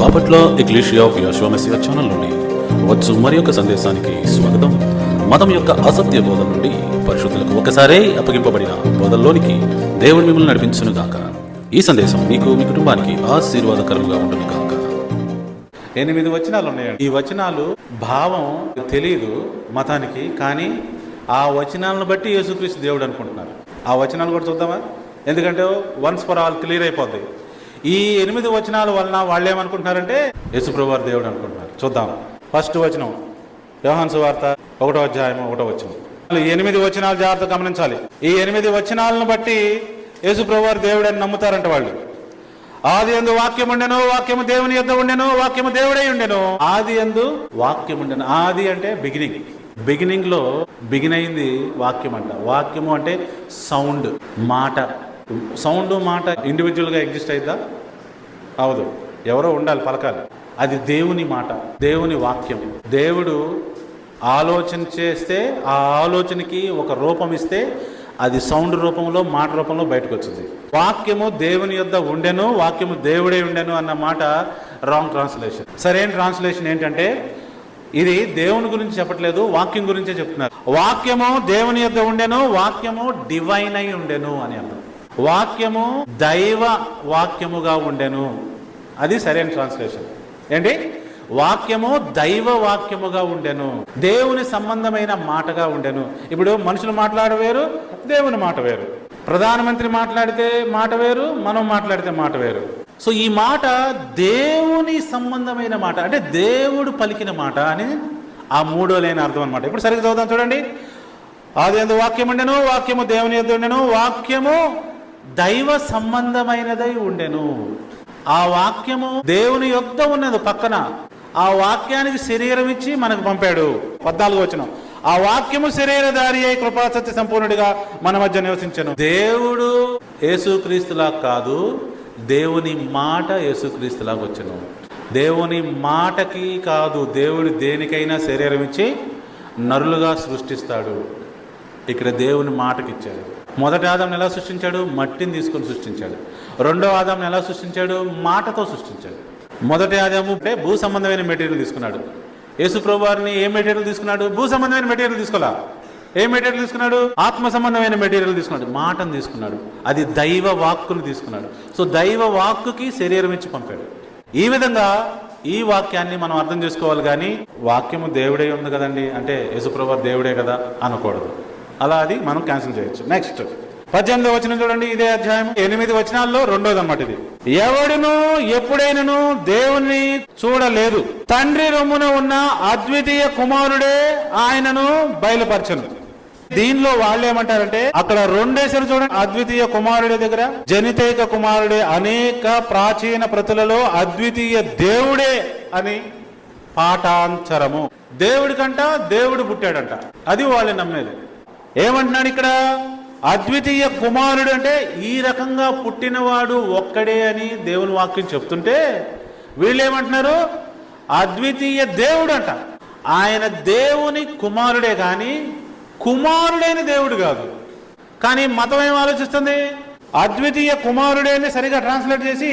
Bapatla Ecclesia of యశ్వమసియా ఛానల్లోని నుండి వచ్చు మరి యొక్క సందేశానికి స్వాగతం. మతం యొక్క అసత్య బోధన నుండి పరిశుద్ధులకు ఒకసారే అప్పగింపబడిన బోధల్లోనికి దేవుడు మిమ్మల్ని నడిపించును గాక. ఈ సందేశం మీకు మీ కుటుంబానికి ఆశీర్వాదకరంగా ఉంటుంది గాక. ఎనిమిది వచనాలు ఉన్నాయండి ఈ వచనాలు భావం తెలియదు మతానికి కానీ ఆ వచనాలను బట్టి యేసుక్రీస్తు దేవుడు అనుకుంటున్నారు. ఆ వచనాలు కూడా చూద్దామా? ఎందుకంటే వన్స్ ఫర్ ఆల్ క్లియర్ అయిపోద్ది. ఈ ఎనిమిది వచనాల వలన వాళ్ళు ఏమనుకుంటున్నారంటే యేసుప్రభువారు దేవుడు అనుకుంటున్నారు. చూద్దాం. ఫస్ట్ వచనం. యోహాన్స్ వార్త ఒకటో అధ్యాయం ఒకటో వచనం. ఈ ఎనిమిది వచనాలు జాగ్రత్త గమనించాలి. ఈ ఎనిమిది వచనాలను బట్టి యేసుప్రభువారు దేవుడు అని నమ్ముతారంట వాళ్ళు. ఆది ఎందు వాక్యం ఉండెను వాక్యము దేవుని యొద్ద ఉండెను వాక్యము దేవుడై ఉండెను ఆది ఎందు వాక్యం ఉండెను ఆది అంటే బిగినింగ్ బిగినింగ్లో బిగిన్ అయింది వాక్యం అంట వాక్యము అంటే సౌండ్ మాట. సౌండ్ మాట ఇండివిజువల్గా ఎగ్జిస్ట్ అయిద్దా? అవదు ఎవరో ఉండాలి పలకాలి. అది దేవుని మాట దేవుని వాక్యం. దేవుడు ఆలోచన చేస్తే ఆ ఆలోచనకి ఒక రూపం ఇస్తే అది సౌండ్ రూపంలో మాట రూపంలో బయటకు వచ్చింది వాక్యము దేవుని యొద్ద ఉండెను వాక్యము దేవుడే ఉండెను అన్న మాట రాంగ్ ట్రాన్స్లేషన్ సరైన ట్రాన్స్లేషన్ ఏంటంటే ఇది దేవుని గురించి చెప్పట్లేదు వాక్యం గురించే చెప్తున్నారు. వాక్యము దేవుని యొద్ద ఉండెను వాక్యము డివైన్ అయి ఉండెను అని అర్థం. వాక్యము దైవ వాక్యముగా ఉండెను. అది సరైన ట్రాన్స్లేషన్. ఏంటి? వాక్యము దైవ వాక్యముగా ఉండెను. దేవుని సంబంధమైన మాటగా ఉండెను. ఇప్పుడు మనుషులు మాట్లాడ వేరు దేవుని మాట వేరు. ప్రధానమంత్రి మాట్లాడితే మాట వేరు మనం మాట్లాడితే మాట వేరు. సో ఈ మాట దేవుని సంబంధమైన మాట అంటే దేవుడు పలికిన మాట అని ఆ మూడో లేని అర్థం అనమాట ఇప్పుడు సరిగ్గా చదువుదాం చూడండి. అది ఎందు వాక్యం ఉండెను వాక్యము దేవుని యొద్ద ఉండెను వాక్యము దైవ సంబంధమైనదై ఉండెను. ఆ వాక్యము దేవుని యొక్క ఉన్నది పక్కన. ఆ వాక్యానికి శరీరం ఇచ్చి మనకు పంపాడు. పద్నాలుగు వచ్చిన ఆ వాక్యము శరీరధారి అయి కృపా సత్య సంపూర్ణుడిగా మన మధ్య నివసించను. దేవుడు యేసుక్రీస్తులా కాదు దేవుని మాట యేసుక్రీస్తులాగా వచ్చను. దేవుని మాటకి కాదు దేవుడు దేనికైనా శరీరం ఇచ్చి నరులుగా సృష్టిస్తాడు. ఇక్కడ దేవుని మాటకిచ్చాడు. మొదటి ఆదాం ఎలా సృష్టించాడు? మట్టిని తీసుకొని సృష్టించాడు. రెండో ఆదాం ఎలా సృష్టించాడు? మాటతో సృష్టించాడు. మొదటి ఆదాము అంటే భూ సంబంధమైన మెటీరియల్ తీసుకున్నాడు. యేసు వారిని ఏ మెటీరియల్ తీసుకున్నాడు? భూ సంబంధమైన మెటీరియల్ తీసుకోలా? ఏ మెటీరియల్ తీసుకున్నాడు? ఆత్మ సంబంధమైన మెటీరియల్ తీసుకున్నాడు. మాటను తీసుకున్నాడు. అది దైవ వాక్కును తీసుకున్నాడు. సో దైవ వాక్కుకి శరీరం ఇచ్చి పంపాడు. ఈ విధంగా ఈ వాక్యాన్ని మనం అర్థం చేసుకోవాలి కానీ వాక్యము దేవుడే ఉంది కదండి. అంటే యేసుప్రభు దేవుడే కదా అనకూడదు. అలా అది మనం క్యాన్సిల్ చేయొచ్చు. నెక్స్ట్ పద్దెనిమిది వచనం చూడండి ఇదే అధ్యాయం. ఎనిమిది వచనాల్లో రెండోది అన్నమాట ఇది. ఎవడును ఎప్పుడైనను దేవుని చూడలేదు. తండ్రి రొమ్మున ఉన్న అద్వితీయ కుమారుడే ఆయనను బయలుపరచను. దీనిలో వాళ్ళు ఏమంటారంటే అక్కడ రెండేసారి చూడండి అద్వితీయ కుమారుడి దగ్గర జనితైక కుమారుడే అనేక ప్రాచీన ప్రతులలో అద్వితీయ దేవుడే అని పాఠాంతరము. దేవుడికంట దేవుడు పుట్టాడంట. అది వాళ్ళు నమ్మేది. ఏమంటున్నాడు ఇక్కడ? అద్వితీయ కుమారుడు అంటే ఈ రకంగా పుట్టినవాడు ఒక్కడే అని దేవుని వాక్యం చెప్తుంటే వీళ్ళు ఏమంటున్నారు అద్వితీయ దేవుడు అంట ఆయన దేవుని కుమారుడే కానీ కుమారుడైన దేవుడు కాదు. కానీ మతం ఏం ఆలోచిస్తుంది? అద్వితీయ కుమారుడే అని సరిగా ట్రాన్స్లేట్ చేసి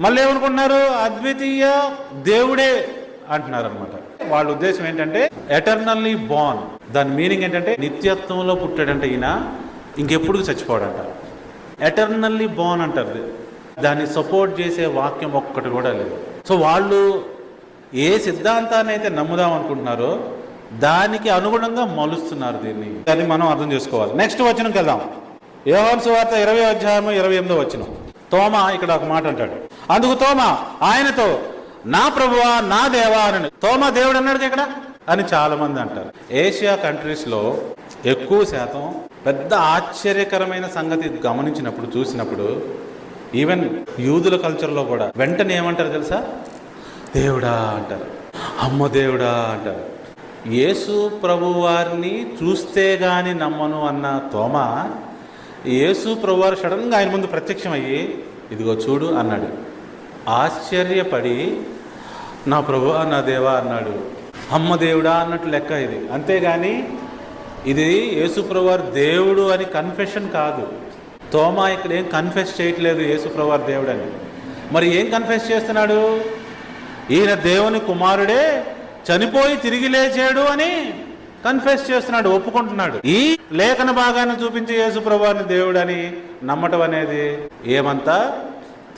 మళ్ళీ ఏమనుకుంటున్నారు అద్వితీయ దేవుడే అంటున్నారు అనమాట వాళ్ళ ఉద్దేశం ఏంటంటే ఎటర్నల్లీ బాన్ దాని మీనింగ్ ఏంటంటే నిత్యత్వంలో పుట్టాడంటే ఈయన ఇంకెప్పుడు చచ్చిపోడంట. ఎటర్నల్లీ బాన్ అంటారు దాన్ని సపోర్ట్ చేసే వాక్యం ఒక్కటి కూడా లేదు. సో వాళ్ళు ఏ సిద్ధాంతాన్ని అయితే నమ్ముదాం అనుకుంటున్నారో దానికి అనుగుణంగా మలుస్తున్నారు దీన్ని. దాన్ని మనం అర్థం చేసుకోవాలి. నెక్స్ట్ వచనంకి వెళ్దాం. యోహాను సువార్త ఇరవై అధ్యాయం ఇరవై ఎనిమిదో వచ్చిన తోమ ఇక్కడ ఒక మాట అంటాడు. అందుకు తోమ ఆయనతో నా ప్రభువా నా దేవా అని. తోమ దేవుడు అన్నాడు ఇక్కడ? అని చాలా మంది అంటారు. ఏషియా కంట్రీస్లో ఎక్కువ శాతం పెద్ద ఆశ్చర్యకరమైన సంగతి గమనించినప్పుడు చూసినప్పుడు ఈవెన్ యూదుల కల్చర్లో కూడా వెంటనే ఏమంటారు తెలుసా? దేవుడా అంటారు. అమ్మ దేవుడా అంటారు. యేసు ప్రభు వారిని చూస్తే గాని నమ్మను అన్న తోమ యేసు ప్రభు వారు సడన్గా ఆయన ముందు ప్రత్యక్షమయ్యి ఇదిగో చూడు అన్నాడు. ఆశ్చర్యపడి నా ప్రభు నా దేవా అన్నాడు. అమ్మ దేవుడా అన్నట్టు లెక్క ఇది. అంతేగాని ఇది యేసుప్రవారు దేవుడు అని కన్ఫెషన్ కాదు. తోమా ఇక్కడ ఏం కన్ఫెస్ చేయట్లేదు యేసుప్రవారు దేవుడు అని మరి ఏం కన్ఫెస్ చేస్తున్నాడు? ఈయన దేవుని కుమారుడే చనిపోయి తిరిగి లేచాడు అని కన్ఫెస్ చేస్తున్నాడు ఒప్పుకుంటున్నాడు. ఈ లేఖన భాగాన్ని చూపించి యేసు ప్రభువాని దేవుడని నమ్మటం అనేది ఏమంతా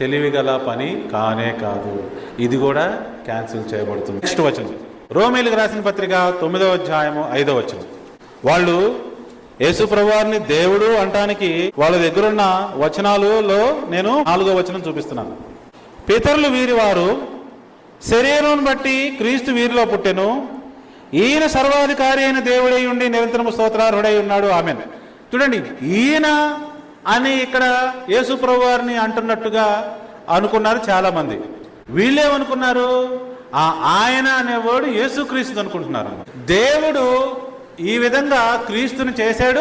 తెలివిగల పని కానే కాదు. ఇది కూడా క్యాన్సిల్ చేయబడుతుంది. నెక్స్ట్ వచనం. రోమేలకు రాసిన పత్రిక తొమ్మిదవ అధ్యాయము ఐదవ వచనం. వాళ్ళు యేసు ప్రభువారిని దేవుడు అంటానికి వాళ్ళ దగ్గరున్న వచనాలలో నేను నాలుగో వచనం చూపిస్తున్నాను. పితరులు వీరి వారు శరీరం బట్టి క్రీస్తు వీరిలో పుట్టెను. ఈయన సర్వాధికారి అయిన దేవుడై ఉండి నిరంతరము స్తోత్రార్హుడై ఉన్నాడు. ఆమె చూడండి ఈయన అని ఇక్కడ యేసుప్రభు వారిని అంటున్నట్టుగా అనుకున్నారు చాలామంది. వీళ్ళేమనుకున్నారు? ఆ ఆయన అనేవాడు యేసుక్రీస్తు అనుకుంటున్నారు దేవుడు ఈ విధంగా క్రీస్తుని చేశాడు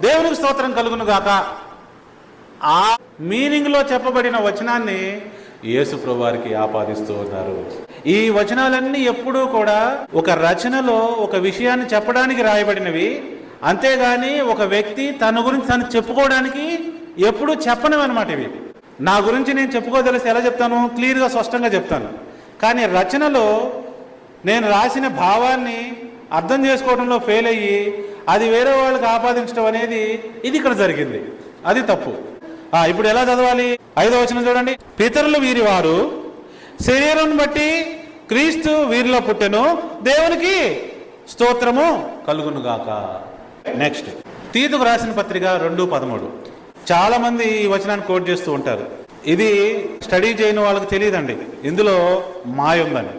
దేవునికి స్తోత్రం కలుగును గాక ఆ మీనింగ్లో చెప్పబడిన వచనాన్ని యేసు వారికి ఆపాదిస్తూ ఉన్నారు. ఈ వచనాలన్నీ ఎప్పుడూ కూడా ఒక రచనలో ఒక విషయాన్ని చెప్పడానికి రాయబడినవి. అంతేగాని ఒక వ్యక్తి తన గురించి తను చెప్పుకోవడానికి ఎప్పుడు చెప్పను అనమాట ఇవి. నా గురించి నేను చెప్పుకోదలిసి ఎలా చెప్తాను? క్లియర్గా స్పష్టంగా చెప్తాను. కానీ రచనలో నేను రాసిన భావాన్ని అర్థం చేసుకోవడంలో ఫెయిల్ అయ్యి అది వేరే వాళ్ళకి ఆపాదించడం అనేది ఇది ఇక్కడ జరిగింది. అది తప్పు. ఇప్పుడు ఎలా చదవాలి? ఐదో వచనం చూడండి. పితరులు వీరి వారు శరీరం బట్టి క్రీస్తు వీరిలో పుట్టెను దేవునికి స్తోత్రము కలుగును గాక నెక్స్ట్ తీతుకు రాసిన పత్రిక రెండు పదమూడు. చాలా మంది ఈ వచనాన్ని కోట్ చేస్తూ ఉంటారు. ఇది స్టడీ చేయని వాళ్ళకి తెలియదండి. ఇందులో మాయ ఉందని.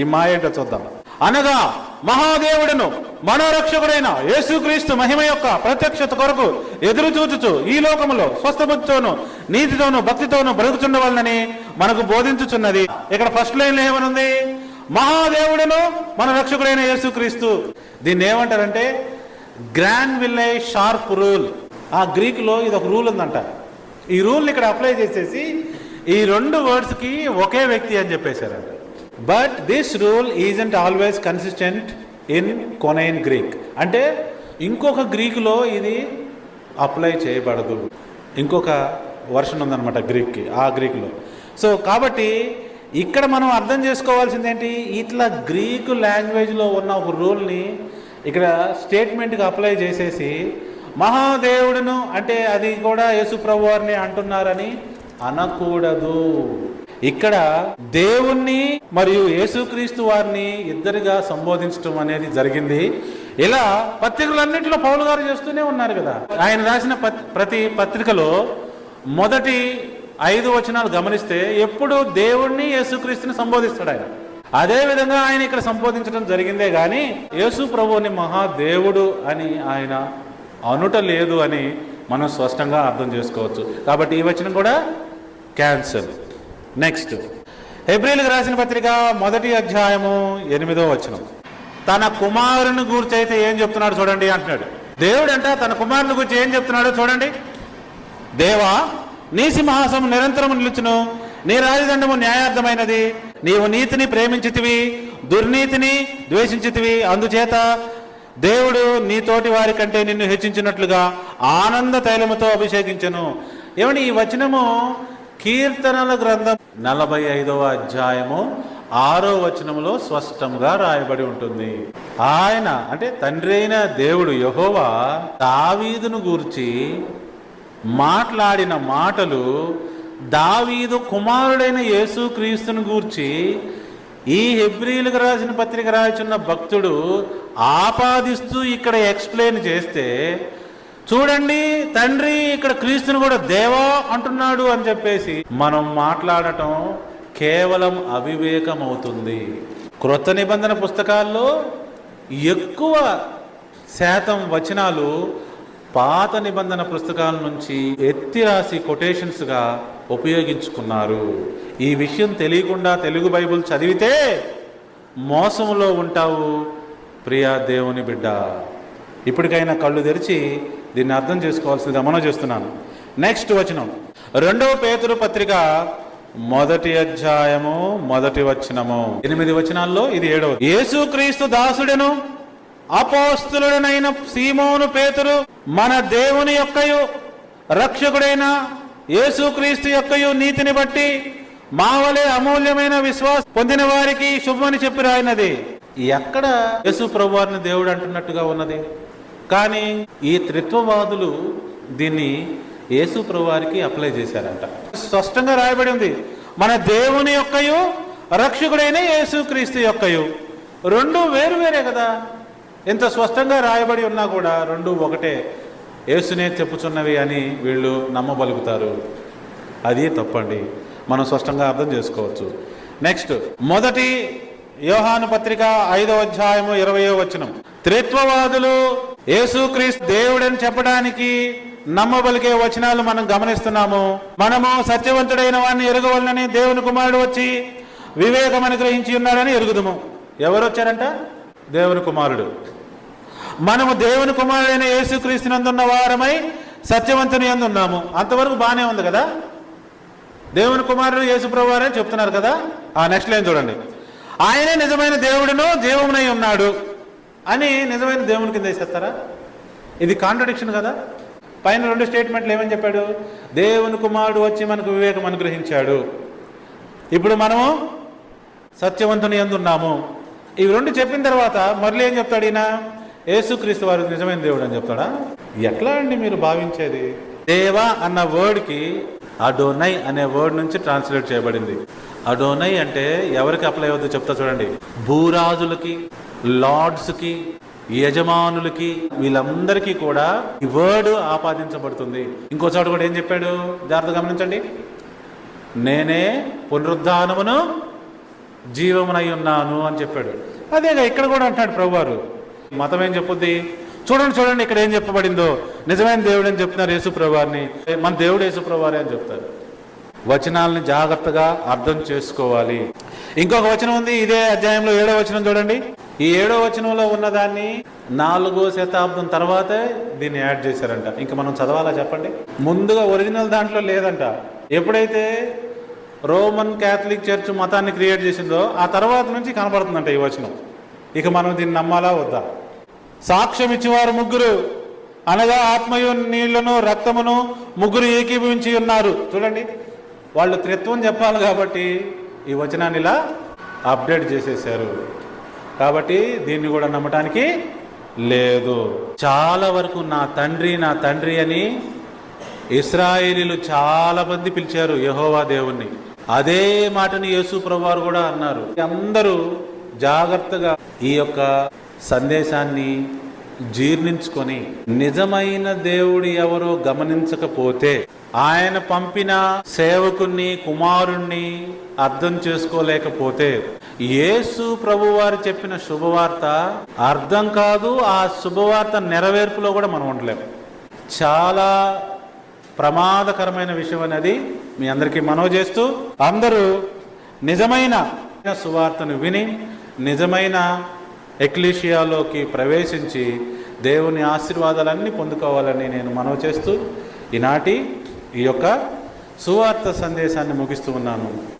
ఈ మాయ ఏంటో చూద్దాం. అనగా మహాదేవుడును మనోరక్షకుడైన యేసుక్రీస్తు మహిమ యొక్క ప్రత్యక్షత కొరకు ఎదురు చూచుచు ఈ లోకములో స్వస్థబుద్ధితోను నీతితోను భక్తితోను బ్రతుకుచుండవాలని మనకు బోధించుచున్నది. ఇక్కడ ఫస్ట్ లైన్ ఏమనుంది? మహాదేవుడును మన రక్షకుడైన యేసుక్రీస్తు. దీన్ని ఏమంటారంటే గ్రాండ్ విల్లే షార్ప్ రూల్ ఆ గ్రీకులో ఇది ఒక రూల్ ఉందంట. ఈ రూల్ని ఇక్కడ అప్లై చేసేసి ఈ రెండు వర్డ్స్కి ఒకే వ్యక్తి అని చెప్పేశారంట. But this rule isn't always consistent in Koine Greek అంటే ఇంకొక గ్రీకులో ఇది అప్లై చేయబడదు. ఇంకొక వర్షన్ ఉందన్నమాట గ్రీక్కి ఆ గ్రీకులో సో కాబట్టి ఇక్కడ మనం అర్థం చేసుకోవాల్సింది ఏంటి ఇట్లా గ్రీకు లాంగ్వేజ్లో ఉన్న ఒక రూల్ని ఇక్కడ స్టేట్మెంట్కి అప్లై చేసేసి మహాదేవుడును అంటే అది కూడా యేసుప్రభు వారిని అంటున్నారని అనకూడదు. ఇక్కడ దేవుణ్ణి మరియు యేసుక్రీస్తు వారిని ఇద్దరిగా సంబోధించడం అనేది జరిగింది. ఇలా పత్రికలన్నింటిలో పౌలు గారు చేస్తూనే ఉన్నారు కదా. ఆయన రాసిన ప్రతి పత్రికలో మొదటి ఐదు వచనాలు గమనిస్తే ఎప్పుడు దేవుణ్ణి యేసుక్రీస్తుని సంబోధిస్తాడు ఆయన. అదే విధంగా ఆయన ఇక్కడ సంబోధించడం జరిగిందే కానీ యేసు ప్రభువుని మహాదేవుడు అని ఆయన అనుట లేదు అని మనం స్పష్టంగా అర్థం చేసుకోవచ్చు. కాబట్టి ఈ వచనం కూడా క్యాన్సల్. నెక్స్ట్. ఏప్రిల్కి రాసిన పత్రిక మొదటి అధ్యాయము ఎనిమిదో వచనం. తన కుమారుని గురించి అయితే ఏం చెప్తున్నాడు చూడండి అంటున్నాడు. దేవుడు అంట తన కుమారుని గురించి ఏం చెప్తున్నాడో చూడండి. దేవా నీ సింహాసం నిరంతరం నిలుచును నీ రాజదండము న్యాయార్థమైనది నీవు నీతిని ప్రేమించితివి దుర్నీతిని ద్వేషించితివి. అందుచేత దేవుడు నీ తోటి వారి కంటే నిన్ను హెచ్చించినట్లుగా ఆనంద తైలముతో అభిషేకించను. ఏమని ఈ వచనము కీర్తనల గ్రంథం నలభై ఐదవ అధ్యాయము ఆరో వచనములో స్పష్టంగా రాయబడి ఉంటుంది. ఆయన అంటే తండ్రి అయిన దేవుడు యహోవా దావీదును గూర్చి మాట్లాడిన మాటలు దావీదు కుమారుడైన యేసు క్రీస్తుని గూర్చి ఈ హెబ్రిలకు రాసిన పత్రిక రాసిన భక్తుడు ఆపాదిస్తూ ఇక్కడ ఎక్స్ప్లెయిన్ చేస్తే చూడండి తండ్రి ఇక్కడ క్రీస్తుని కూడా దేవా అంటున్నాడు అని చెప్పేసి మనం మాట్లాడటం కేవలం అవివేకం అవుతుంది క్రొత్త నిబంధన పుస్తకాల్లో ఎక్కువ శాతం వచనాలు పాత నిబంధన పుస్తకాల నుంచి ఎత్తి రాసి కొటేషన్స్గా ఉపయోగించుకున్నారు. ఈ విషయం తెలియకుండా తెలుగు బైబిల్ చదివితే మోసంలో ఉంటావు. ప్రియా దేవుని బిడ్డ ఇప్పటికైనా కళ్ళు తెరిచి దీన్ని అర్థం చేసుకోవాల్సిందిగా మనం చేస్తున్నాను. నెక్స్ట్ వచనం. రెండవ పేతురు పత్రిక మొదటి అధ్యాయము మొదటి వచనము. ఎనిమిది వచనాల్లో ఇది ఏడవ యేసుక్రీస్తు దాసుడను అపోస్తులుడనైన సీమోను పేతురు మన దేవుని యొక్కయు రక్షకుడైన యేసుక్రీస్తు యొక్కయు నీతిని బట్టి మా వలె అమూల్యమైన విశ్వాసం పొందిన వారికి శుభమని చెప్పి రాయినది ఎక్కడ యేసు ప్రభువారిని దేవుడు అంటున్నట్టుగా ఉన్నది? కానీ ఈ త్రిత్వవాదులు దీన్ని యేసు ప్రభువారికి అప్లై చేశారంట. స్పష్టంగా రాయబడి ఉంది. మన దేవుని యొక్కయు రక్షకుడైన యేసుక్రీస్తు యొక్కయు. రెండు వేరు వేరే కదా. ఎంత స్పష్టంగా రాయబడి ఉన్నా కూడా రెండు ఒకటే. యేసునే చెప్పుచున్నవి అని వీళ్ళు నమ్మబలుగుతారు. అది తప్పండి. మనం స్పష్టంగా అర్థం చేసుకోవచ్చు. నెక్స్ట్ మొదటి యోహాను పత్రిక ఐదవ అధ్యాయము ఇరవయో వచనం. త్రిత్వవాదులు యేసుక్రీస్తు దేవుడని చెప్పడానికి నమ్మబలిగే వచనాలు మనం గమనిస్తున్నాము. మనము సత్యవంతుడైన వాడిని ఎరగవలనని దేవుని కుమారుడు వచ్చి వివేకం అనుగ్రహించి ఉన్నాడని ఎరుగుదుము. ఎవరు వచ్చారంట దేవుని కుమారుడు. మనము దేవుని కుమారుడైన యేసుక్రీస్తునందున్న వారమై సత్యవంతుని ఎందున్నాము? అంతవరకు బాగానే ఉంది కదా? దేవుని కుమారుడు యేసుప్రభు అని చెప్తున్నారు కదా? ఆ నెక్స్ట్ లైన్ చూడండి. ఆయనే నిజమైన దేవుడును జీవమునై ఉన్నాడు అని నిజమైన దేవుని కింద వేసేస్తారా? ఇది కాంట్రడిక్షన్ కదా? పైన రెండు స్టేట్మెంట్లు ఏమని చెప్పాడు? దేవుని కుమారుడు వచ్చి మనకు వివేకం అనుగ్రహించాడు. ఇప్పుడు మనము సత్యవంతుని ఎందున్నాము? ఇవి రెండు చెప్పిన తర్వాత మళ్ళీ ఏం చెప్తాడు ఈయన? యేసుక్రీస్తు వారికి నిజమైన దేవుడు అని చెప్తాడా? ఎట్లా అండి మీరు భావించేది? దేవ అన్న వర్డ్కి అడోనై అనే వర్డ్ నుంచి ట్రాన్స్లేట్ చేయబడింది. అడోనై అంటే ఎవరికి అప్లై అవుతుందో చెప్తా చూడండి. భూరాజులకి లార్డ్స్కి యజమానులకి వీళ్ళందరికీ కూడా ఈ వర్డ్ ఆపాదించబడుతుంది. ఇంకో చోట కూడా ఏం చెప్పాడు? జాగ్రత్త గమనించండి. నేనే పునరుద్ధానమును జీవమునై ఉన్నాను అని చెప్పాడు. అదేగా ఇక్కడ కూడా అంటాడు ప్రభువారు. మతం ఏం చెప్పుద్ది? చూడండి చూడండి ఇక్కడ ఏం చెప్పబడిందో. నిజమైన దేవుడు అని చెప్తున్నారు యేసుప్రవారిని మన దేవుడు యేసు అని చెప్తారు. వచనాలని జాగ్రత్తగా అర్థం చేసుకోవాలి. ఇంకొక వచనం ఉంది ఇదే అధ్యాయంలో ఏడో వచనం చూడండి. ఈ ఏడో వచనంలో ఉన్నదాన్ని నాలుగో శతాబ్దం తర్వాతే దీన్ని యాడ్ చేశారంట. ఇంకా మనం చదవాలా చెప్పండి? ముందుగా ఒరిజినల్ దాంట్లో లేదంట. ఎప్పుడైతే రోమన్ క్యాథలిక్ చర్చ్ మతాన్ని క్రియేట్ చేసిందో ఆ తర్వాత నుంచి కనబడుతుందంట ఈ వచనం. ఇక మనం దీన్ని నమ్మాలా వద్దా? సాక్ష్యం ఇచ్చేవారు ముగ్గురు. అనగా ఆత్మయు నీళ్ళను రక్తమును ముగ్గురు ఏకీభవించి ఉన్నారు. చూడండి వాళ్ళు త్రిత్వం చెప్పాలి కాబట్టి ఈ వచనాన్ని ఇలా అప్డేట్ చేసేసారు కాబట్టి దీన్ని కూడా నమ్మటానికి లేదు. చాలా వరకు నా తండ్రి నా తండ్రి అని ఇస్రాయేలీలు చాలా మంది పిలిచారు యహోవా దేవుణ్ణి. అదే మాటని యేసు ప్రభువారు కూడా అన్నారు. అందరూ జాగ్రత్తగా ఈ యొక్క సందేశాన్ని జీర్ణించుకొని నిజమైన దేవుడు ఎవరో గమనించకపోతే ఆయన పంపిన సేవకుణ్ణి కుమారుణ్ణి అర్థం చేసుకోలేకపోతే యేసు ప్రభువారు చెప్పిన శుభవార్త అర్థం కాదు ఆ శుభవార్త నెరవేర్పులో కూడా మనం ఉండలేము చాలా ప్రమాదకరమైన విషయం అనేది మీ అందరికీ మనవి చేస్తూ అందరూ నిజమైన సువార్తను విని నిజమైన ఎక్లీషియాలోకి ప్రవేశించి దేవుని ఆశీర్వాదాలన్నీ పొందుకోవాలని నేను మనవి చేస్తూ ఈనాటి ఈ యొక్క సువార్త సందేశాన్ని ముగిస్తూ ఉన్నాను.